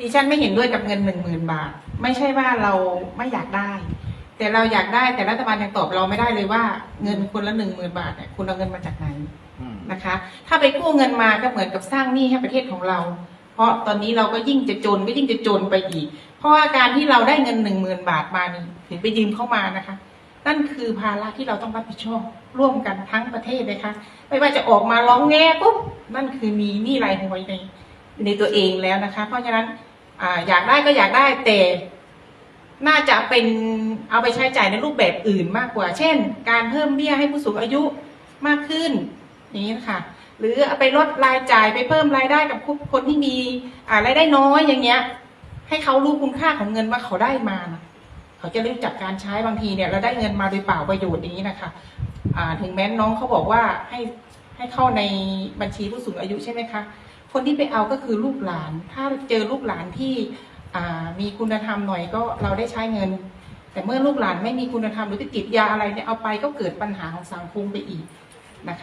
ดิฉันไม่เห็นด้วยกับเงินหนึ่งหมื่นบาท ไม่ใช่ว่าเราไม่อยากได้ แต่เราอยากได้แต่รัฐบาลยังตอบเราไม่ได้เลยว่าเงินคนละหนึ่งหมื่นบาทเนี่ยคุณเอาเงินมาจากไหนอืมนะคะ ถ้าไปกู้เงินมาก็เหมือนกับสร้างหนี้ให้ประเทศของเรา เพราะตอนนี้เราก็ยิ่งจะจนก็ยิ่งจะจนไปอีก เพราะว่าการที่เราได้เงินหนึ่งหมื่นบาทมานี่ถึงไปยืมเข้ามานะคะ นั่นคือภาระที่เราต้องรับผิดชอบร่วมกันทั้งประเทศเลยค่ะไม่ว่าจะออกมาร้องแง่ปุ๊บนั่นคือมีหนี้รายหัวใน ในตัวเองแล้วนะคะ เพราะฉะนั้นออยากได้ก็อยากได้แต่น่าจะเป็นเอาไปใช้จ่ายในรูปแบบอื่นมากกว่า เช่น การเพิ่มเบี้ยให้ผู้สูงอายุมากขึ้นนี้นะคะหรือเอาไปลดรายจ่ายไปเพิ่มรายได้กับคนที่มีรายได้น้อยอย่างเงี้ย ให้เขารู้คุณค่าของเงินว่าเขาได้มานะเขาจะรู้จักการใช้บางทีเนี่ยเราได้เงินมาโดยเปล่าประโยชน์อย่างนี้นะคะถึงแม้น้องเขาบอกว่าให้ ให้เข้าในบัญชีผู้สูงอายุใช่ไหมคะ คนที่ไปเอาก็คือลูกหลาน ถ้าเจอลูกหลานที่มีคุณธรรมหน่อยก็เราได้ใช้เงิน แต่เมื่อลูกหลานไม่มีคุณธรรมหรือติดยาอะไรเนี่ยเอาไปก็เกิดปัญหาของสังคมไปอีกนะคะ